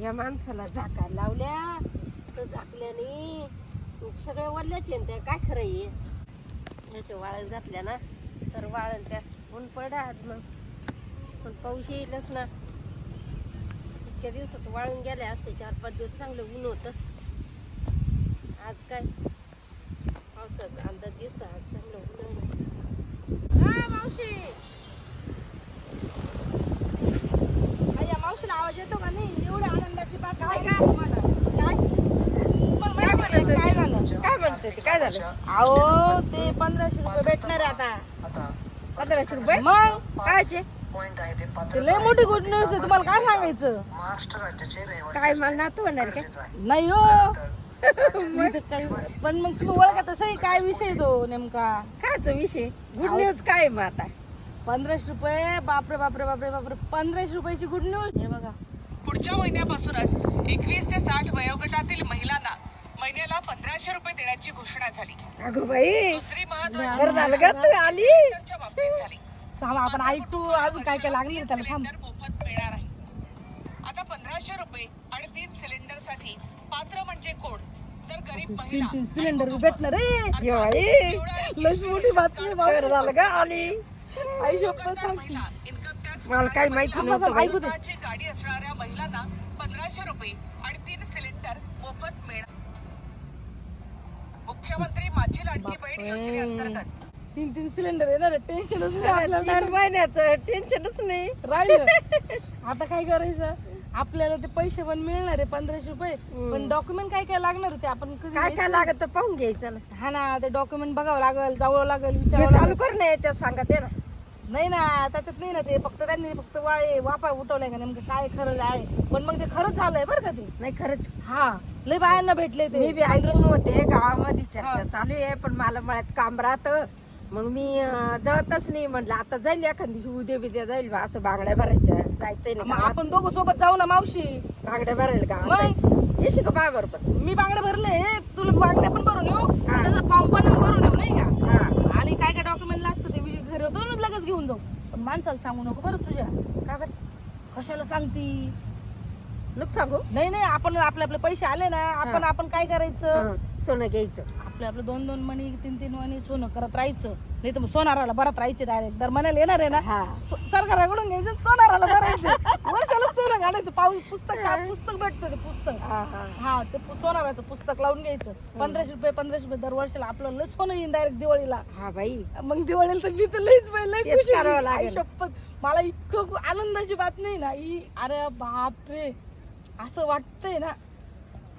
या माणसाला झाका लावल्या. तर झाकल्याने सगळ्या वल्ल्याच येईन त्या. काय खरं ये याच्या वाळण घातल्या ना तर वाळण त्या ऊन पडा आज मग. पण पाऊस येईलच ना. इतक्या दिवसात वाळून गेल्या असं. चार पाच दिवस चांगलं ऊन होतं. आज काय? पावसाचा अंदाज दिसतो आज चांगलं ऊन मावशी या मावशीला आवाज येतो का नाही एवढ्या आनंदाची बात काय काय तुम्हाला काय पण काय माहिती म्हणत नाही काय झालं होती? काय ते? काय झालं? अहो ते पंधराशे रुपये भेटणार आहे आता. पंधराशे रुपये? मग? कायचे ते लय मोठी गुड न्यूज आहे तुम्हाला काय सांगायचं? महाराष्ट्र राज्याचे रहिवासी काय मला नातू होणार काय गरजेचं आहे. नाही हो. मी तर काही पण मग तुम्ही ओळखत तसंही काय विषय तो नेमका? कायचा विषय? गुड न्यूज काय आहे मग आता? पंधराशे रुपये? बापरे बापरे बापरे बापरे. पंधराशे रुपयाची गुड न्यूज हे बघा. पुढच्या महिन्यापासूनच एकवीस ते साठ वयोगटातील महिलांना महिन्याला पंधराशे रुपये देण्याची घोषणा झाली. अगं बाई दुसरी महत्वाची बरं झालं का तू आली. बाबतीत झाली. आपण अजून काय काय लागणार त्याला थांब. सिलेंडर मोफत मिळणार आहे. आता पंधराशे रुपये आणि तीन सिलेंडरसाठी पात्र म्हणजे कोण? तर गरीब तीन महिला तीन सिलेंडर भेटणार रे. ये बाई लस मोठी बातमी बरं झालं का आली? आई शपथ सांगते महिला इन्कम टॅक्स मला काही माहिती नव्हतं बाई. स्वतःची गाडी असणाऱ्या महिलांना पंधराशे रुपये आणि तीन सिलेंडर मोफत मिळणार. मुख्यमंत्री माझी लाडकी बहीण योजनेअंतर्गत. तीन तीन सिलेंडर येणार टेन्शनच नाही आपल्याला. तीन महिन्याचं. टेन्शनच नाही. राहिलं. आता काय करायचं? आपल्याला ते पैसे पण मिळणार आहे पंधराशे रुपये. हम्म. पण डॉक्युमेंट काय काय लागणार आहे ते आपण कधी काय काय? लागत पाहून घ्यायचं ना. हा ना ते डॉक्युमेंट बघावं लागेल जावं लागेल हे विचारावं चालू लागेल. कर ना याच्यात सांगत आहे ना. नाही ना त्याच्यात नाही ना ते. फक्त त्यांनी फक्त वाय वापा उठवलाय का नेमकं? काय खरं आहे? पण मग ते खरंच झालंय बरं का ते? नाही खरंच. हा. लय बायांना भेटले ते. मी बी ऐकून होते गावामध्ये चर्चा चालू आहे पण मला मळ्यात काम राहतं. मग मी जातच नाही म्हटलं आता जाईल एखाद उद्या बिद्या जाईल बा असं बांगड्या भरायच्या. जायचंय ना मग. आपण दोघं सोबत जाऊ ना मावशी? बांगड्या भरायला मग? का येशी का बाय बरोबर? मी बांगडे भरले तुला बांगड्या पण भरून येऊ आणि त्याचा फॉर्म पण भरून येऊ नाही का? हा. आणि काय काय डॉक्युमेंट लागतं ते मी घरी लगेच घेऊन जाऊ. पण माणसाला सांगू नको बरं तुझ्या. का बरं? कशाला सांगती? नको सांगू. नाही नाही आपण आपले आपले पैसे आले ना आपण. आपण काय करायचं? सोनं घ्यायचं. आपले आपलं दोन दोन मणी तीन तीन मणी सोनं करत राहायचं. नाही तर मग सोनाराला भरत राहायचे डायरेक्ट दर महिन्याला येणार आहे ना स- सरकाराकडून घ्यायचं सोनाराला भरायचं. वर्षाला सोनं काढायचं. पाऊस पुस्तक पुस्तक भेटतं ते पुस्तक. हा हा. हा ते पु- सोनाराचं पुस्तक लावून घ्यायचं. पंधराशे रुपये पंधराशे रुपये दर वर्षाला आपलं लय सोनं येईन डायरेक्ट दिवाळीला. हा बाई. मग दिवाळीला तर मी तर लईच बाई, लई तेच खुशी करावं होईल. लागेल. आई शपथ. मला इतकं खू- आनंदाची बात नाही ना ही अरे बापरे. असं वाटतंय ना.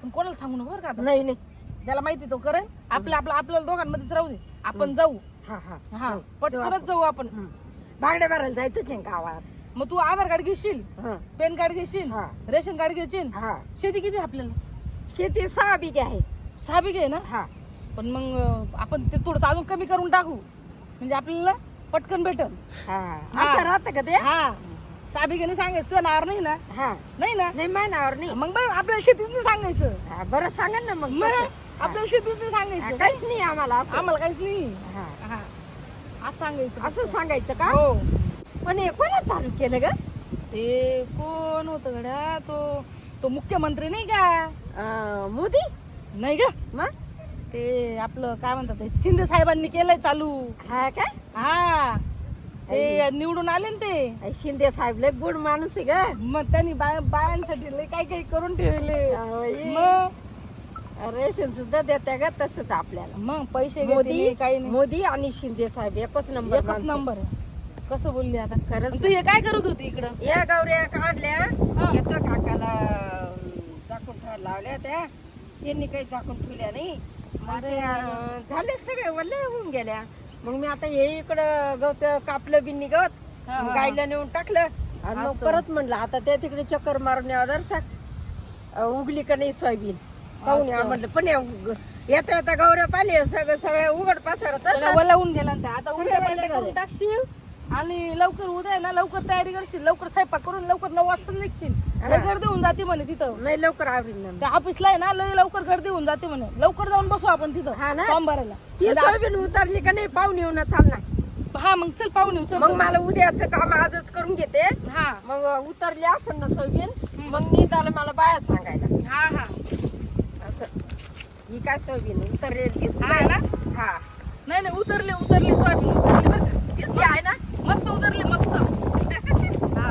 पण कोणाला सांगू नको बरं का आता. नाही नाही. ज्याला माहिती तो करेल. आपल्या आपल्या आपल्याला दोघांमध्येच राहू दे. आपण जाऊ. हा हा. हा जाऊ. पटकनच जाऊ आपण. हं. बांगड्या भरायला जायचंच आहे गावात. मग तू आधार कार्ड घेशील हं, पॅन कार्ड घेशील हा. रेशन कार्ड घेशील. हा. शेती किती आहे आपल्याला? शेती सहा बिघे आहे. सहा बिघे आहे ना? हा. पण मग अं, आपण ते थोडस अजून कमी करून टाकू. म्हणजे आपल्याला पटकन भेटल. हा. हा. असं राहतं का ते? हा. सहा बिघेने सांगायचं तुझ्या नावावर नाही ना? हा. नाही ना? नाही महिनावर नाही. मग बरं आपल्याला शेतीच सांगायचं. हा, बरं सांगा ना मग. मग कसं. शेतीच हा, सांगायचं काहीच नाही आम्हाला असं. आम्हाला काहीच नाही. हा. हा. असं सांगायचं. असं सांगायचं का? हो. पण हे कोणा चालू केलं ग? ते कोण होत गड्या? तो तो मुख्यमंत्री नाही का? अं, मोदी? नाही का मग? ते आपलं काय म्हणतात ते शिंदे साहेबांनी केलंय चालू. हा काय? हा. ते निवडून आले ना ते. शिंदे साहेब लय गुड माणूस आहे ग. मग त्यांनी बाय बायांसाठी लय काय काय करून ठेवले. मग? रेशन सुद्धा देते ग तसंच आपल्याला. मग पैसे मोदी घेतले काही नाही. मोदी आणि शिंदे साहेब एकच नंबर एकच माणसं. नंबर आहे. कसं बोलली आता? खरंच तू हे काय करत होती इकडं? या गौऱ्या काढल्या हा. येतो काकाला अं, झाकून ठेवायला लावल्या त्या. त्यांनी काही झाकून ठेवल्या नाही. मग ते, अं, झाले सगळे वल्ले होऊन गेल्या. मग मी आता हे इकडं गवत कापलं बिन्नी गवत हा, मग हा. गायला नेऊन टाकलं आणि मग असं. परत म्हणलं आता त्या तिकडे चक्कर मारून यावं अं, उगली का नाही सोयाबीन पाहून या असं. म्हणलं पण या येता येता गौऱ्या पाहिले सगळं सगळं उघड पसार त्याला वलावून गेला. आता सगळे टाकशील आणि लवकर उद्या आहे ना लवकर तयारी करशील लवकर स्वयंपाक करून लवकर नऊ वाजता निघशील. लय गर्दी होऊन जाते म्हणे तिथं. नाही लवकर आवरील ना त्या ऑफिसला आहे ना लय लवकर गर्दी होऊन जाते म्हणे. लवकर जाऊन बसू आपण तिथं हा ना? फॉर्म भरायला. ती सोयाबीन उतरली का नाही पाहून येऊन चालणार हा मग चल पाहून येऊ चल मग मला उद्याचं काम आजच करून घेते. हा. मग उतरले असेल ना सोयाबीन मग निदाला मला बाया सांगायला. हा हा. असं. ही काय सोयाबीन उतरले दिसते. हा? ना? हा. नाही नाही उतरले उतरले सोयाबीन उतरली बरं का. दिसते आहे ना? मस्त उतरले मस्त. हा.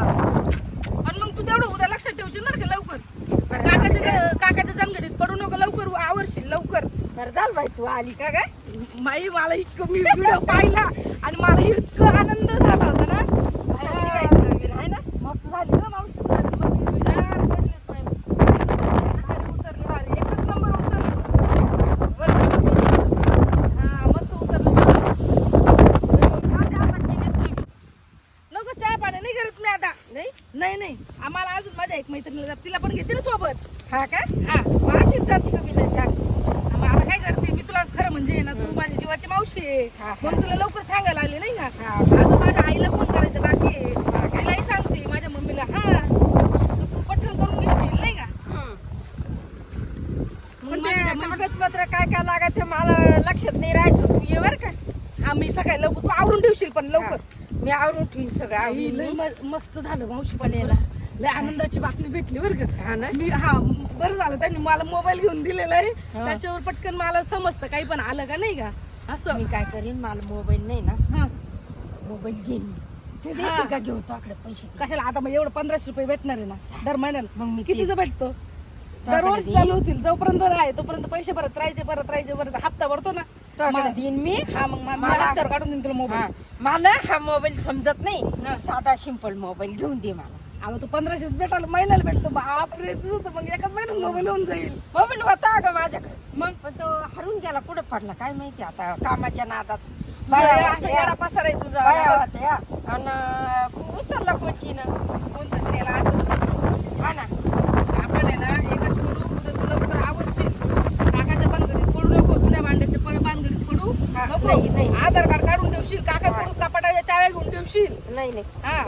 पण मग तू तेवढं उद्या लक्षात ठेवशील बरं का लवकर. काकाच्या काकाच्या जंगडीत पडू नको लवकर आवरशील लवकर. बरं झालं बाई तू आली का काय माई मला इतकं मी व्हिडिओ पाहिला आणि मला इतकं आनंद झाला होता ना उतरली बाई सोयाबीन आहे ना मस्त झाली ना मावशी सोयाबीन मस्त हिरवीगार पडली सोयाबीन. भारी उतरली भारी एकच नंबर उतरली हा मस्त उतरली सोयाबीन. आज आपण केली सोयाबीन. नको चहा पाणी नाही करत मी आता नाही नाही नाही आम्हाला अजून माझ्या एक मैत्रिणीला जात- तिला पण घेते ना सोबत हा का? हा माझीच जाती कमी नाही आता काय करते? मी तुला खरं म्हणजे ना तू माझी जीवाची मावशी आहे. हा, हा. मग तुला लवकर सांगायला आले नाही का? हा. अजून माझ्या आईला फोन करायचं बाकी आहे? तिलाही सांगते माझ्या मम्मीला हा तर तू पटकन करून घेशील नाही का? हम्म. मग पण ते माझ्या मम्मी- कागदपत्र काय काय लागायचं मला लक्षात नाही राहायचं. तू ये बर का. हा मी सकाळी लवकर तू आवरून ठेवशील पण लवकर. मी आवरून ठेवीन सगळं आई, आवरून लय मी. म- मस्त झालं मावशी पण यायला. लय आनंदाची बातमी भेटली बरं का. हा ना? मी हा बरं झालं. त्यांनी मला मोबाईल घेऊन दिलेला आहे. त्याच्यावर पटकन मला समजतं काही पण आलं का नाही का? असं. मी काय करीन? मला मोबाईल नाही ना. हा. मोबाईल घेईन. ते. देशील का घेऊन तो आकडे पैसे कशाला? आता मग एवढं पंधराशे रुपये भेटणार आहे ना. दर महिन्याला. मग मी कितीचं भेटतो? देईन. चालू होतील. जोपर्यंत आहे तोपर्यंत पैसे भरत राहायचे भरत राहायचे भरत हप्ता भरतो ना. देईन मी. हा मग मला- काढून देईन तुला. मोबाईल मला हा मोबाईल समजत नाही. साधा सिंपल मोबाईल घेऊन दे मला. अगं तू पंधराशे भेटायला महिन्याला भेटतो बापरे तुझं तर मग एकाच महिन्यात मोबाईल होऊन जाईल. मोबाईल होता ग माझ्याकडे. मग? पण तो हरून गेला कुठं पडला काय माहिती आता कामाच्या नादात. बाया, असं येडा पसार आहे तुझा. बाया होत्या. आणि उचलला कोचीनं. कोणतं नेला असं? हा ना. आपण आहे ना एकच करू उद्या तू लवकर आवडशील. काकाच्या बांधगडीत पडू नको जुन्या पड बांधगडीत पडू नको. नाही. आधार कार्ड काढून ठेवशील काका कडून कपाटाच्या चाव्या घेऊन ठेवशील. नाही नाही. हा.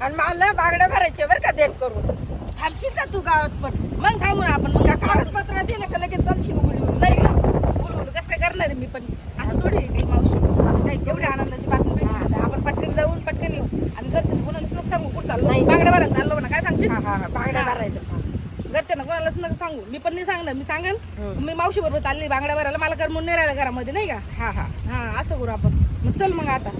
आणि मला बागड्या भरायचे बरं का देण करून. थांबशील का तू गावात पण? मग थांबू ना आपण मग कागदपत्र दिलं का लगेच चालशील बोलून नाही का बोलू कसं काय करणार मी पण? असं थोडी काही मावशी. असं काही एवढी आनंदाची बातमी भेटली आपण पटकन जाऊन पटकन येऊ. आणि घरच्या कोणालाच नको सांगू कुठं चाललो? नाही. बांगड्या भरायला चाललो ना काय सांगशील? हा हा हा. बागड्या भरायचं घरच्यांना कोणालाच नको सांगू. मी पण नाही सांगणार. मी सांगेल हम्म. मी मावशी बरोबर चालली बांगड्या भरायला. मला कर म्हणून नाही राहिला घरामध्ये नाही का? हा हा. हा असं करू आपण. मग चल मग आता.